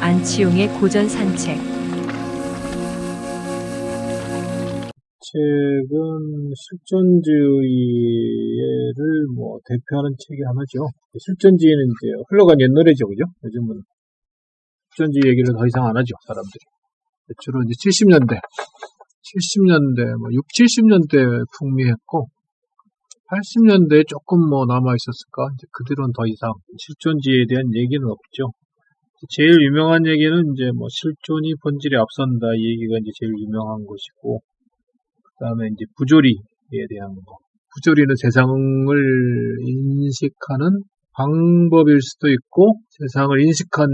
안치용의 고전 산책. 책은 실존주의를 뭐 대표하는 책이 하나죠. 실존주의는 이제 흘러간 옛 노래죠, 그죠? 요즘은 실존주의 얘기를 더 이상 안 하죠, 사람들이. 주로 이제 70년대, 70년대, 뭐 6, 70년대 풍미했고, 80년대에 조금 뭐 남아 있었을까? 이제 그 뒤로는 더 이상 실존주의에 대한 얘기는 없죠. 제일 유명한 얘기는 이제 뭐 실존이 본질에 앞선다 이 얘기가 이제 제일 유명한 것이고, 그 다음에 이제 부조리에 대한 거. 부조리는 세상을 인식하는 방법일 수도 있고, 세상을 인식한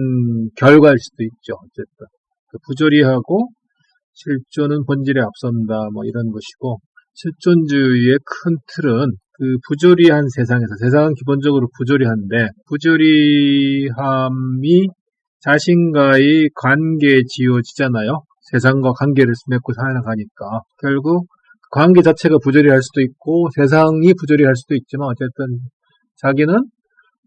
결과일 수도 있죠. 어쨌든. 그 부조리하고 실존은 본질에 앞선다, 뭐 이런 것이고, 실존주의의 큰 틀은 그 부조리한 세상에서, 세상은 기본적으로 부조리한데, 부조리함이 자신과의 관계에 지어지잖아요. 세상과 관계를 맺고 살아가니까. 결국 관계 자체가 부조리할 수도 있고 세상이 부조리할 수도 있지만 어쨌든 자기는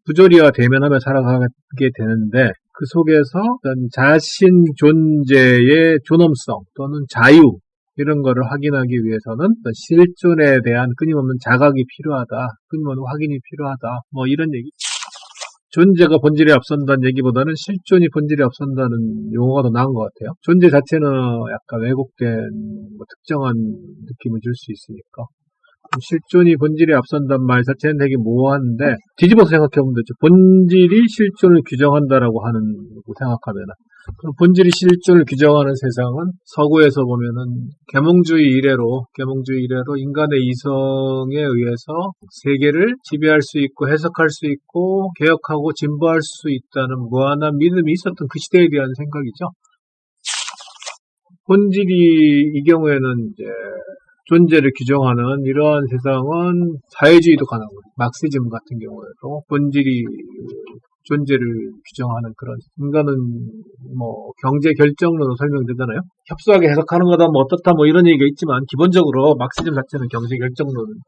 부조리와 대면하며 살아가게 되는데 그 속에서 어떤 자신 존재의 존엄성 또는 자유 이런 거를 확인하기 위해서는 실존에 대한 끊임없는 자각이 필요하다. 끊임없는 확인이 필요하다. 뭐 이런 얘기. 존재가 본질에 앞선다는 얘기보다는 실존이 본질에 앞선다는 용어가 더 나은 것 같아요. 존재 자체는 약간 왜곡된 뭐 특정한 느낌을 줄 수 있으니까. 실존이 본질에 앞선다는 말 자체는 되게 모호한데 뒤집어서 생각해보면 되죠. 본질이 실존을 규정한다라고 하는 거 생각하면 본질이 실존을 규정하는 세상은 서구에서 보면은 계몽주의 이래로 계몽주의 이래로 인간의 이성에 의해서 세계를 지배할 수 있고 해석할 수 있고 개혁하고 진보할 수 있다는 무한한 믿음이 있었던 그 시대에 대한 생각이죠. 본질이 이 경우에는 이제 존재를 규정하는 이러한 세상은 사회주의도 가능하고 막시즘 같은 경우에도 본질이 존재를 규정하는 그런 인간은 뭐 경제 결정론으로 설명되잖아요. 협소하게 해석하는 거다 뭐 어떻다 뭐 이런 얘기가 있지만 기본적으로 막시즘 자체는 경제 결정론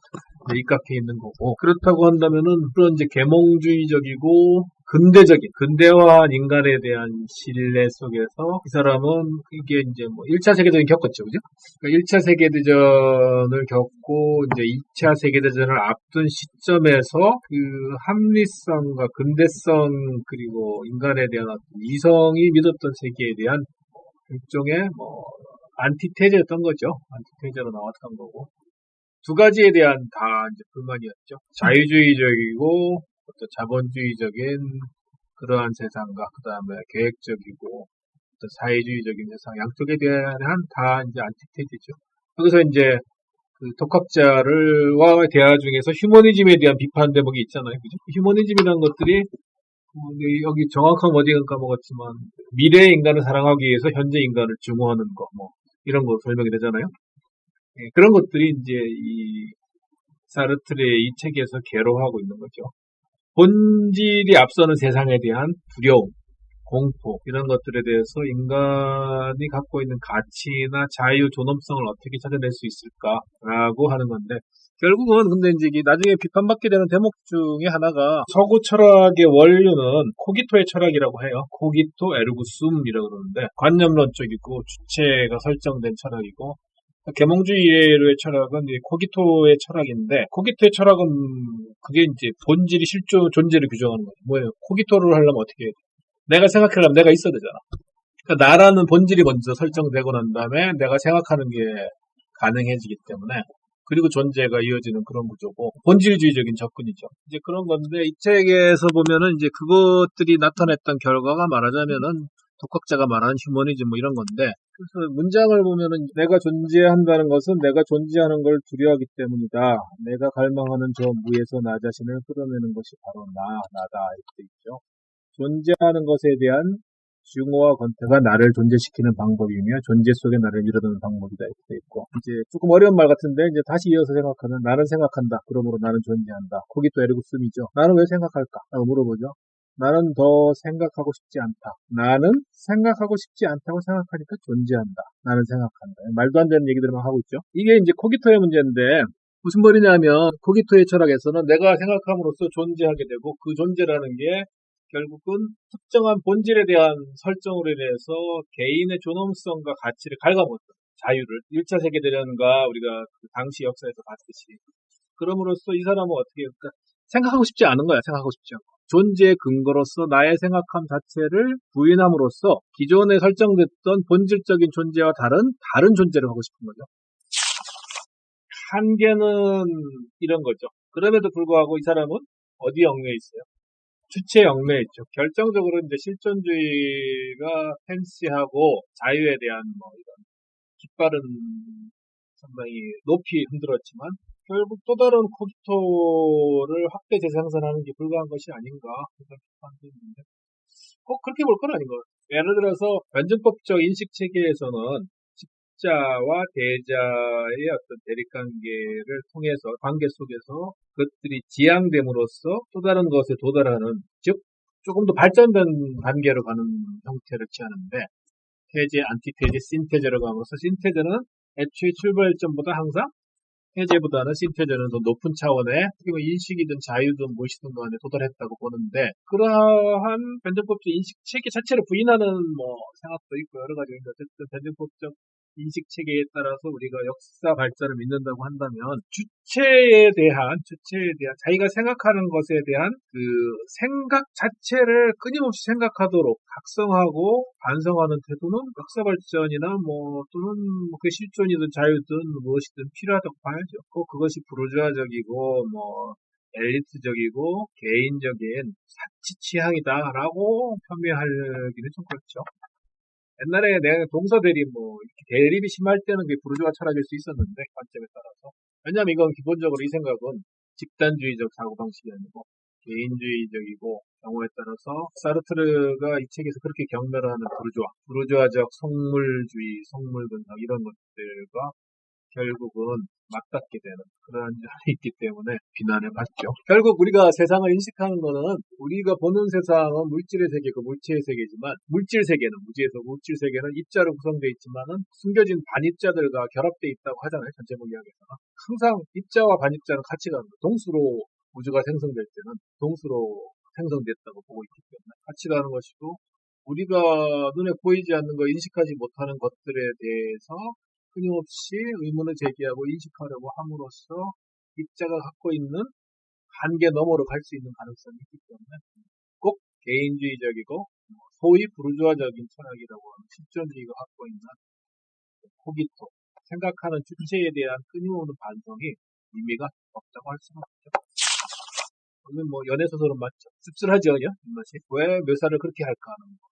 입각해 있는 거고 그렇다고 한다면은 그런 이제 계몽주의적이고 근대적인 근대화한 인간에 대한 신뢰 속에서 이 사람은 이게 이제 뭐 1차 세계대전 겪었죠. 그죠? 그러니까 1차 세계대전을 겪고 이제 2차 세계대전을 앞둔 시점에서 그 합리성과 근대성 그리고 인간에 대한 이성이 믿었던 세계에 대한 일종의 뭐 안티테제였던 거죠. 안티테제로 나왔던 거고. 두 가지에 대한 다 불만이었죠. 자유주의적이고 어떤 자본주의적인 그러한 세상과 그 다음에 계획적이고 어떤 사회주의적인 세상 양쪽에 대한 다 이제 안티테제죠. 여기서 이제 그 독학자를와 대화 중에서 휴머니즘에 대한 비판 대목이 있잖아요. 그죠? 휴머니즘이라는 것들이 어, 여기 정확한 어디가 까먹었지만 미래의 인간을 사랑하기 위해서 현재 인간을 증오하는 거 뭐 이런 거 설명이 되잖아요. 예, 그런 것들이 이제 이 사르트르의 이 책에서 개로하고 있는 거죠. 본질이 앞서는 세상에 대한 두려움, 공포 이런 것들에 대해서 인간이 갖고 있는 가치나 자유, 존엄성을 어떻게 찾아낼 수 있을까라고 하는 건데 결국은 근데 이제 나중에 비판받게 되는 대목 중에 하나가 서구 철학의 원류는 코기토의 철학이라고 해요. 코기토 에르구숨이라고 그러는데 관념론 쪽이고 주체가 설정된 철학이고 계몽주의의 철학은 코기토의 철학인데 코기토의 철학은 그게 이제 본질이 실존 존재를 규정하는 거예요. 뭐예요? 코기토를 하려면 어떻게 해야 돼? 내가 생각하려면 내가 있어야 되잖아. 그러니까 나라는 본질이 먼저 설정되고 난 다음에 내가 생각하는 게 가능해지기 때문에 그리고 존재가 이어지는 그런 구조고 본질주의적인 접근이죠. 이제 그런 건데 이 책에서 보면은 이제 그것들이 나타냈던 결과가 말하자면은 독학자가 말하는 휴머니즘 뭐 이런 건데 그래서 문장을 보면은 내가 존재한다는 것은 내가 존재하는 걸 두려워하기 때문이다. 내가 갈망하는 저 무에서 나 자신을 끌어내는 것이 바로 나, 나다 이렇게 있죠. 존재하는 것에 대한 증오와 권태가 나를 존재시키는 방법이며 존재 속에 나를 밀어넣는 방법이다 이렇게 있고 이제 조금 어려운 말 같은데 이제 다시 이어서 생각하면 나는 생각한다. 그러므로 나는 존재한다. 거기 또 에르구스미죠. 나는 왜 생각할까? 라고 물어보죠. 나는 더 생각하고 싶지 않다. 나는 생각하고 싶지 않다고 생각하니까 존재한다. 나는 생각한다. 말도 안 되는 얘기들만 하고 있죠. 이게 이제 코기토의 문제인데 무슨 말이냐면 코기토의 철학에서는 내가 생각함으로써 존재하게 되고 그 존재라는 게 결국은 특정한 본질에 대한 설정으로 인해서 개인의 존엄성과 가치를 갉아먹는 자유를 1차 세계대전과 우리가 그 당시 역사에서 봤듯이 그럼으로써 이 사람은 어떻게 그러니까 생각하고 싶지 않은 거야 생각하고 싶지 않고 존재의 근거로서 나의 생각함 자체를 부인함으로써 기존에 설정됐던 본질적인 존재와 다른 다른 존재를 하고 싶은 거죠. 한계는 이런 거죠. 그럼에도 불구하고 이 사람은 어디 얽매여 있어요? 주체에 얽매여 있죠. 결정적으로 이제 실존주의가 팬시하고 자유에 대한 뭐 이런 깃발은 상당히 높이 흔들었지만 결국 또 다른 코기토를 확대 재생산하는 게 불가한 것이 아닌가 비판도 있는데 꼭 그렇게 볼 건 아닌 것 같아요. 예를 들어서 변증법적 인식 체계에서는 십자와 대자의 어떤 대립관계를 통해서 관계 속에서 그것들이 지향됨으로써 또 다른 것에 도달하는 즉 조금 더 발전된 단계로 가는 형태를 취하는데 테제, 안티테제, 신테제로 가면서 신테제는 애초에 출발점보다 항상 해제보다는 신태제는 더 높은 차원의 어떻게 보면 인식이든 자유든 무엇이든 간에 도달했다고 보는데 그러한 변증법적 인식 체계 자체를 부인하는 뭐 생각도 있고 여러 가지 어쨌든 변증법적 인식 체계에 따라서 우리가 역사 발전을 믿는다고 한다면 주체에 대한 주체에 대한 자기가 생각하는 것에 대한 그 생각 자체를 끊임없이 생각하도록 각성하고 반성하는 태도는 역사 발전이나 뭐 또는 그 실존이든 자유든 무엇이든 필요하다고 봐야죠. 꼭 그것이 부르주아적이고 뭐 엘리트적이고 개인적인 사치 취향이다라고 폄훼하기는 좀 그렇죠. 옛날에 내가 동서 대립 뭐 대립이 심할 때는 그게 부르주아 철학일 수 있었는데 관점에 따라서. 왜냐하면 이건 기본적으로 이 생각은 집단주의적 사고 방식이 아니고 개인주의적이고 경우에 따라서 사르트르가 이 책에서 그렇게 경멸하는 부르주아, 부르주아적 성물주의, 성물분석 이런 것들과 결국은 맞닿게 되는 그런 점이 있기 때문에 비난을 받죠. 결국 우리가 세상을 인식하는 거는 우리가 보는 세상은 물질의 세계고 물체의 세계지만 물질 세계는 무지에서 물질 세계는 입자로 구성되어 있지만은 숨겨진 반입자들과 결합되어 있다고 하잖아요. 전체적 이야기에서는 항상 입자와 반입자는 같이 가는 거예요. 동수로 우주가 생성될 때는 동수로 생성됐다고 보고 있기 때문에 같이 가는 것이고 우리가 눈에 보이지 않는 거 인식하지 못하는 것들에 대해서 끊임없이 의문을 제기하고 인식하려고 함으로써 입자가 갖고 있는 한계 너머로 갈 수 있는 가능성이 있기 때문에 꼭 개인주의적이고 소위 부르주아적인 철학이라고 하는 실존주의가 갖고 있는 코기토, 생각하는 주체에 대한 끊임없는 반성이 의미가 없다고 할 수는 없죠. 오늘 뭐 연애소설은 맞죠. 씁쓸하죠, 입맛이. 왜 묘사를 그렇게 할까 하는 거.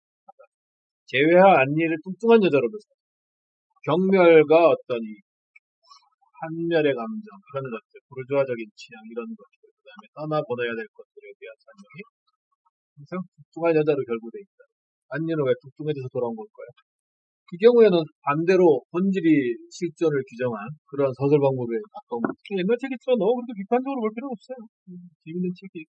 제외한 안니를 뚱뚱한 여자로 묘사. 경멸과 어떤 이 한멸의 감정 이런 것들, 부르주아적인 취향 이런 것들, 그 다음에 떠나보내야 될 것들에 대한 설명이 항상 뚱뚱한 여자로 결부돼 있다. 안니는 왜 뚱뚱해져서 돌아온 걸까요? 이 경우에는 반대로 본질이 실존을 규정한 그런 서술 방법에 가까운 것. 옛날 책이지만 너무 그렇게 비판적으로 볼 필요는 없어요. 음, 재밌는 책이